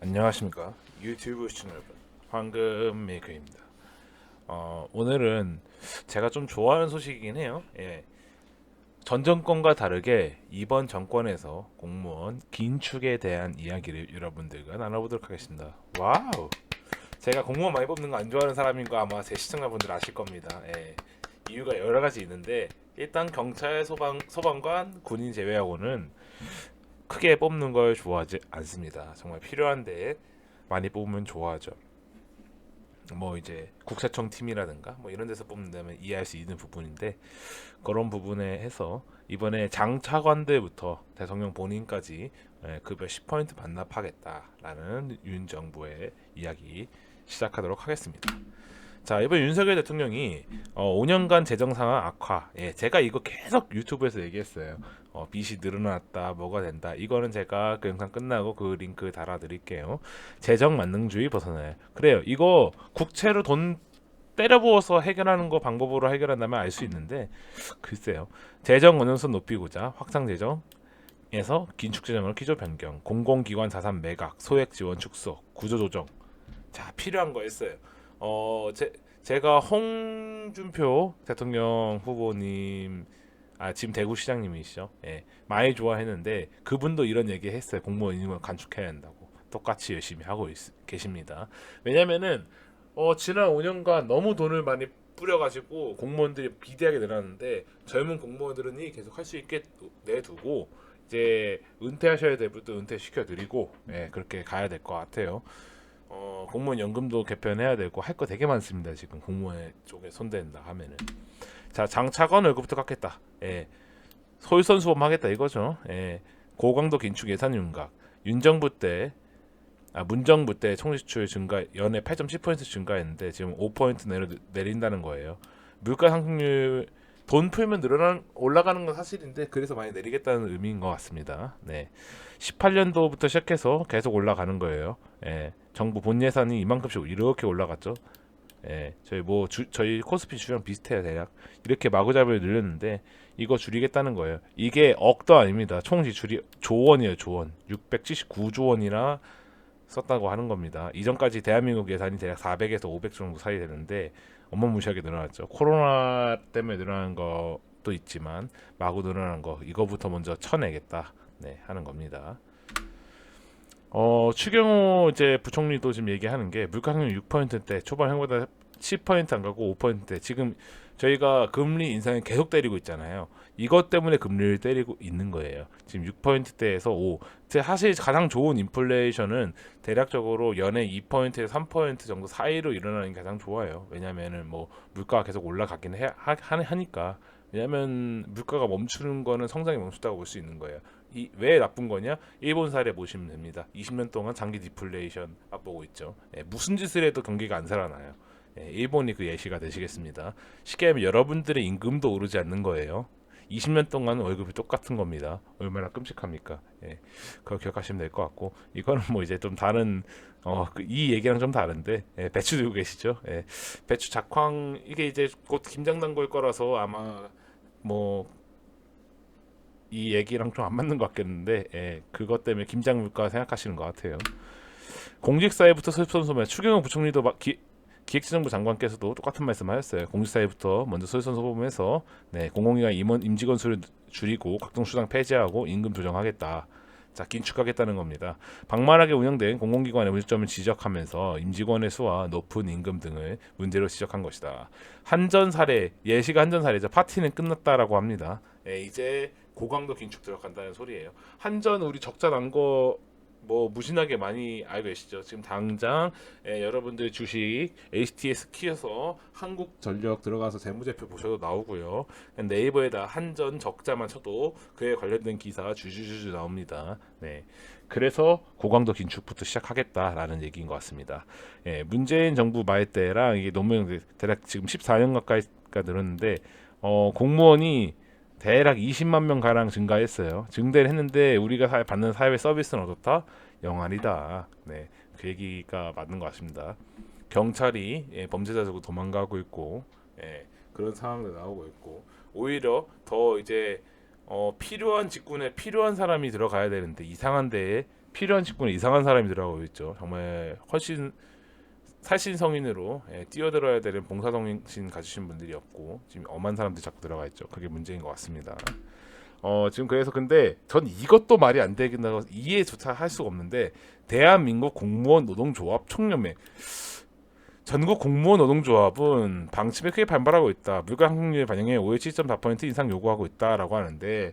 안녕하십니까? 유튜브 시청자 여러분 황금 메이커입니다. 어, 오늘은 제가 좀 좋아하는 소식이긴 해요. 예. 전 정권과 다르게 이번 정권에서 공무원 긴축에 대한 이야기를 여러분들과 나눠보도록 하겠습니다. 와우! 제가 공무원 많이 뽑는 거 안 좋아하는 사람인 거 아마 제 시청자분들 아실 겁니다. 예. 이유가 여러 가지 있는데 일단 경찰 소방 소방관 군인 제외하고는 크게 뽑는 걸 좋아하지 않습니다. 정말 필요한데 많이 뽑으면 좋아하죠. 뭐 이제 국세청 팀이라든가 뭐 이런 데서 뽑는다면 이해할 수 있는 부분인데 그런 부분에 해서 이번에 장차관들부터 대통령 본인까지 예, 급여 10% 반납하겠다라는 윤 정부의 이야기 시작하도록 하겠습니다. 자 이번 윤석열 대통령이 어, 5년간 재정 상황 악화. 예, 제가 이거 계속 유튜브에서 얘기했어요. 어, 빚이 늘어났다, 뭐가 된다. 이거는 제가 그 영상 끝나고 그 링크 달아드릴게요. 재정 만능주의 벗어나요. 그래요. 이거 국채로 돈 때려 부어서 해결하는 거 방법으로 해결한다면 알 수 있는데 글쎄요. 재정 운영선 높이고자 확장 재정 에서 긴축 재정으로 기조 변경, 공공기관 자산 매각, 소액 지원 축소, 구조 조정. 자 필요한 거 했어요. 어, 제, 제가 홍준표 대통령 후보님, 아, 지금 대구시장님이시죠. 예, 많이 좋아했는데, 그분도 이런 얘기 했어요. 공무원 임금을 간축해야 한다고. 똑같이 열심히 하고 있, 계십니다. 왜냐면은, 어, 지난 5년간 너무 돈을 많이 뿌려가지고 공무원들이 비대하게 늘었는데, 젊은 공무원들은 이 계속 할 수 있게 내두고, 이제 은퇴하셔야 될 분도 은퇴시켜 드리고, 예, 그렇게 가야 될 것 같아요. 어, 공무원 연금도 개편해야 되고 할 거 되게 많습니다. 지금 공무원 쪽에 손댄다 하면은 자 장차관 월급부터 깎겠다. 예. 솔선수범 하겠다 이거죠. 예. 고강도 긴축 예산 윤곽 윤 정부 때 아, 문정부 때 총지출 증가 연에 8.10% 증가했는데 지금 5% 내려 내린다는 거예요. 물가 상승률 돈 풀면 늘어난 올라가는 건 사실인데 그래서 많이 내리겠다는 의미인 것 같습니다. 네. 18년도부터 시작해서 계속 올라가는 거예요. 예. 정부 본 예산이 이만큼씩 이렇게 올라갔죠. 예. 저희 뭐 주, 저희 코스피 주랑 비슷해요, 대략. 이렇게 마구잡이를 늘렸는데 이거 줄이겠다는 거예요. 이게 억도 아닙니다. 총 지출이 조원이에요, 조원. 679조 원이나 썼다고 하는 겁니다. 이전까지 대한민국 예산이 대략 400에서 500 정도 사이 되는데 어마무시하게 늘어났죠. 코로나 때문에 늘어난 것도 있지만 마구 늘어난 거 이거부터 먼저 쳐내겠다 네, 하는 겁니다. 어 추경호 이제 부총리도 지금 얘기하는 게 물가 상승 6%대 초반 행보다 10%안 가고 5%대 지금 저희가 금리 인상을 계속 때리고 있잖아요. 이것 때문에 금리를 때리고 있는 거예요. 지금 6%대에서 5. 사실 가장 좋은 인플레이션은 대략적으로 연에 2%에서 3% 정도 사이로 일어나는 게 가장 좋아요. 왜냐면은 뭐 물가가 계속 올라가긴 해, 하, 하- 하니까. 왜냐면 물가가 멈추는 거는 성장이 멈췄다고 볼 수 있는 거예요. 이 왜 나쁜 거냐? 일본 사례 보시면 됩니다. 20년 동안 장기 디플레이션 앞보고 있죠. 예, 무슨 짓을 해도 경기가 안 살아나요. 예, 일본이 그 예시가 되시겠습니다. 쉽게 하면 여러분들의 임금도 오르지 않는 거예요. 20년 동안 월급이 똑같은 겁니다. 얼마나 끔찍합니까? 예, 그거 기억하시면 될 것 같고 이거는 뭐 이제 좀 다른 어, 그이 얘기랑 좀 다른데 예, 배추 들고 계시죠? 예, 배추 작황 이게 이제 곧 김장 담글 거라서 아마 뭐 이 얘기랑 좀 안 맞는 것 같겠는데 예, 그것 때문에 김장 물가 생각하시는 것 같아요. 공직사회부터 솔선수범 추경호 부총리도 막 기, 기획재정부 장관께서도 똑같은 말씀하셨어요. 공직사회부터 먼저 솔선수범해서 네, 공공기관 임원 임직원 수를 줄이고 각종 수당 폐지하고 임금 조정하겠다. 자 긴축하겠다는 겁니다. 방만하게 운영된 공공기관의 문제점을 지적하면서 임직원의 수와 높은 임금 등을 문제로 지적한 것이다. 한전 사례 예시가 한전 사례죠. 파티는 끝났다라고 합니다. 예, 이제 고강도 긴축 들어간다는 소리예요. 한전 우리 적자 난 거 뭐 무신하게 많이 알고 계시죠. 지금 당장 예, 여러분들 주식 HTS 키워서 한국전력 들어가서 재무제표 보셔도 나오고요. 네이버에다 한전 적자만 쳐도 그에 관련된 기사 주주주주 나옵니다. 네. 그래서 고강도 긴축부터 시작하겠다라는 얘기인 것 같습니다. 예, 문재인 정부 말 때랑 이게 노무현 대략 지금 14년 가까이가 늘었는데 어, 공무원이 대략 20만 명 가량 증가했어요. 증대를 했는데 우리가 사- 받는 사회 서비스는 어떻다? 영안이다. 네, 그 얘기가 맞는 것 같습니다. 경찰이 예, 범죄자 들고 도망가고 있고 예, 그런 상황도 나오고 있고 오히려 더 이제 어, 필요한 직군에 필요한 사람이 들어가야 되는데 이상한 데에 필요한 직군에 이상한 사람이 들어가고 있죠. 정말 훨씬 살신 성인으로 예, 뛰어들어야 되는 봉사 정신 가지신 분들이 없고 지금 엄한 사람들이 자꾸 들어가 있죠. 그게 문제인 것 같습니다. 어 지금 그래서 근데 전 이것도 말이 안 되긴다고 이해조차 할 수가 없는데 대한민국 공무원 노동조합 총연맹 전국 공무원 노동조합은 방침에 크게 반발하고 있다. 물가 상승률 반영에 57.4% 인상 요구하고 있다라고 하는데 니-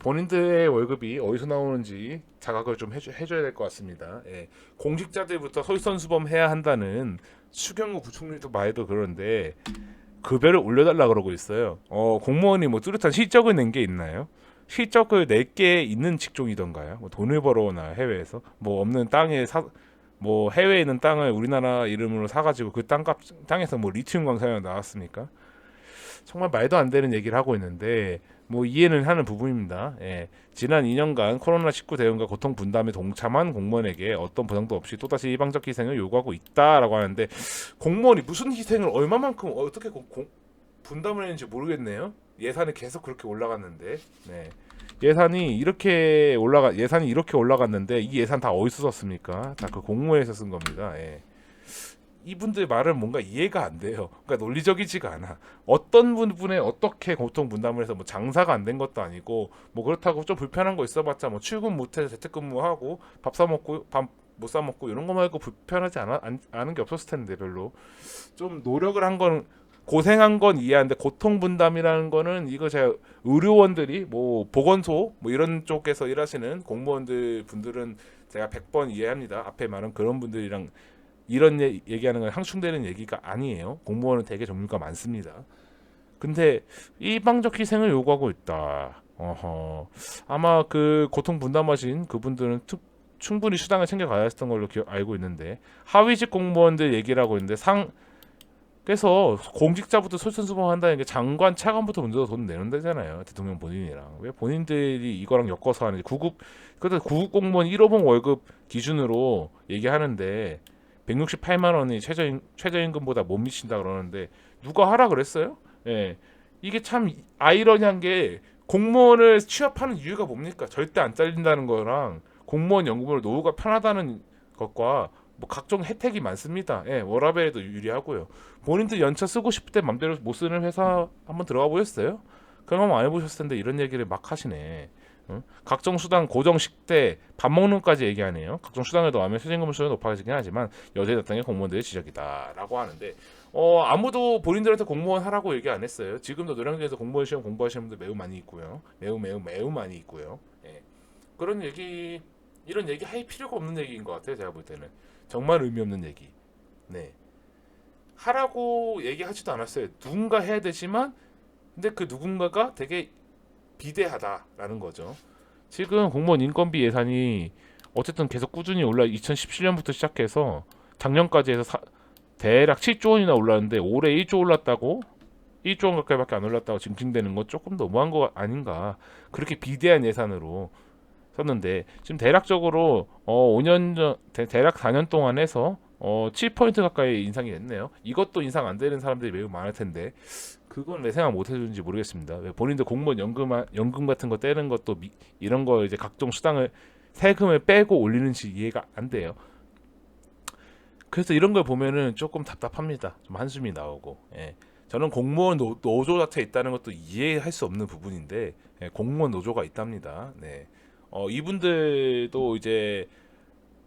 본인들의 월급이 어디서 나오는지 자각을 좀 해줘, 해줘야 될 것 같습니다. 예. 공직자들부터 솔선수범 해야 한다는 추경호 부총리도 말도 그런데 급여를 올려달라 그러고 있어요. 어, 공무원이 뭐 뚜렷한 실적을 낸 게 있나요? 실적을 낼 게 있는 직종이던가요? 뭐 돈을 벌어오나 해외에서 뭐 없는 땅에 사, 뭐 해외에 있는 땅을 우리나라 이름으로 사가지고 그 땅값 땅에서 뭐 리튬 광산이 나왔습니까? 정말 말도 안 되는 얘기를 하고 있는데 뭐 이해는 하는 부분입니다. 예. 지난 2년간 코로나19 대응과 고통 분담에 동참한 공무원에게 어떤 보상도 없이 또다시 일방적 희생을 요구하고 있다라고 하는데 공무원이 무슨 희생을 얼마만큼 어떻게 공- 공- 분담을 했는지 모르겠네요. 예산이 계속 그렇게 올라갔는데 네. 예산이 이렇게 올라가 예산이 이렇게 올라갔는데 이 예산 다 어디서 썼습니까? 다 그 공무원에서 쓴 겁니다. 예. 이분들 말은 뭔가 이해가 안 돼요. 그러니까 논리적이지가 않아. 어떤 부분에 어떻게 고통 분담을 해서 뭐 장사가 안 된 것도 아니고 뭐 그렇다고 좀 불편한 거 있어봤자 뭐 출근 못해서 재택근무하고 밥 사 먹고 밥 못 사 먹고 이런 거 말고 불편하지 않아 안, 않은 게 없었을 텐데 별로 좀 노력을 한 건 고생한 건 이해하는데 고통 분담이라는 거는 이거 제가 의료원들이 뭐 보건소 뭐 이런 쪽에서 일하시는 공무원들 분들은 제가 100번 이해합니다. 앞에 말한 그런 분들이랑 이런 얘- 얘기하는 건 상충되는 얘기가 아니에요. 공무원은 되게 전문가 많습니다. 근데 일방적 희생을 요구하고 있다. 어허. 아마 그 고통 분담하신 그분들은 특- 충분히 수당을 챙겨가야 했던 걸로 기억, 알고 있는데 하위직 공무원들 얘기를 하고 있는데 상 그래서 공직자부터 솔선수범한다는 게 장관 차관부터 먼저 돈 내는다잖아요 대통령 본인이랑 왜 본인들이 이거랑 엮어서 하는지 구급 그래도 구급 공무원 1호봉 월급 기준으로 얘기하는데 168만 원이 최저임, 최저임금보다 못 미친다 그러는데 누가 하라 그랬어요? 예. 이게 참 아이러니한 게 공무원을 취업하는 이유가 뭡니까? 절대 안 잘린다는 거랑 공무원 연금으로 노후가 편하다는 것과 뭐 각종 혜택이 많습니다. 예, 워라벨에도 유리하고요. 본인들 연차 쓰고 싶을 때 맘대로 못 쓰는 회사 한번 들어가 보셨어요? 그럼 안 해보셨을 텐데 이런 얘기를 막 하시네. 응? 각종 수당 고정 식대 밥 먹는 것까지 얘기하네요. 각종 수당을 더하면 최저임금 수준이 높아지긴 하지만 낮다는 게 공무원들의 지적이다라고 하는데 어 아무도 본인들한테 공무원 하라고 얘기 안 했어요. 지금도 노량진에서 공무원 시험 공부하시는 분들 매우 많이 있고요. 매우 매우 매우 많이 있고요. 예. 그런 얘기 이런 얘기 할 필요가 없는 얘기인 것 같아요. 제가 볼 때는 정말 의미 없는 얘기. 네. 하라고 얘기하지도 않았어요. 누군가 해야 되지만 근데 그 누군가가 되게 비대하다라는 거죠. 지금 공무원 인건비 예산이 어쨌든 계속 꾸준히 올라 2017년부터 시작해서 작년까지 해서 사, 대략 7조 원이나 올랐는데 올해 1조 올랐다고 1조 원 가까이밖에 안 올랐다고 징징대는 건 조금 너무한 거 아닌가 그렇게 비대한 예산으로 썼는데 지금 대략적으로 어 5년 전 대, 대략 4년 동안 해서 어 7포인트 가까이 인상이 됐네요. 이것도 인상 안 되는 사람들이 매우 많을 텐데 그건 왜 생각 못 해주는지 모르겠습니다. 왜 본인들 공무원 연금 연금 같은 거 떼는 것도 미, 이런 거 이제 각종 수당을 세금을 빼고 올리는지 이해가 안 돼요. 그래서 이런 걸 보면은 조금 답답합니다. 좀 한숨이 나오고. 예. 저는 공무원 노, 노조 자체 있다는 것도 이해할 수 없는 부분인데 예, 공무원 노조가 있답니다. 네. 어, 이분들도 이제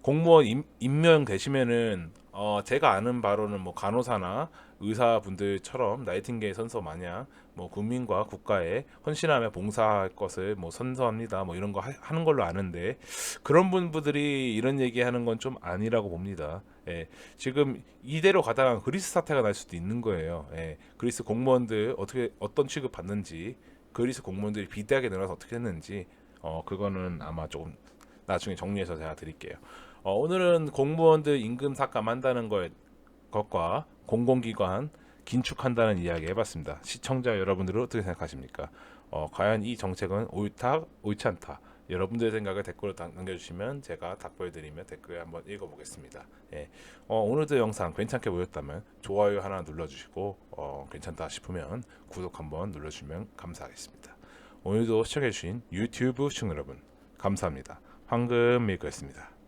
공무원 임, 임명 되시면은 어, 제가 아는 바로는 뭐 간호사나 의사분들처럼 나이팅게일 선서 마냥 뭐 국민과 국가에 헌신하며 봉사할 것을 뭐 선서합니다. 뭐 이런 거 하, 하는 걸로 아는데 그런 분들이 이런 얘기하는 건 좀 아니라고 봅니다. 예, 지금 이대로 가다가 그리스 사태가 날 수도 있는 거예요. 예, 그리스 공무원들 어떻게 어떤 취급 받는지 그리스 공무원들이 비대하게 늘어서 어떻게 했는지 어 그거는 아마 조금 나중에 정리해서 제가 드릴게요. 어, 오늘은 공무원들 임금 삭감한다는 것 것과 공공기관 긴축한다는 이야기 해봤습니다. 시청자 여러분들은 어떻게 생각하십니까? 어, 과연 이 정책은 옳다, 옳지 않다. 여러분들의 생각을 댓글로 다- 남겨주시면 제가 답변드리며 댓글 한번 읽어보겠습니다. 예. 어, 오늘도 영상 괜찮게 보였다면 좋아요 하나 눌러주시고 어, 괜찮다 싶으면 구독 한번 눌러주시면 감사하겠습니다. 오늘도 시청해주신 유튜브 시청 여러분 감사합니다. 황금 밀크였습니다.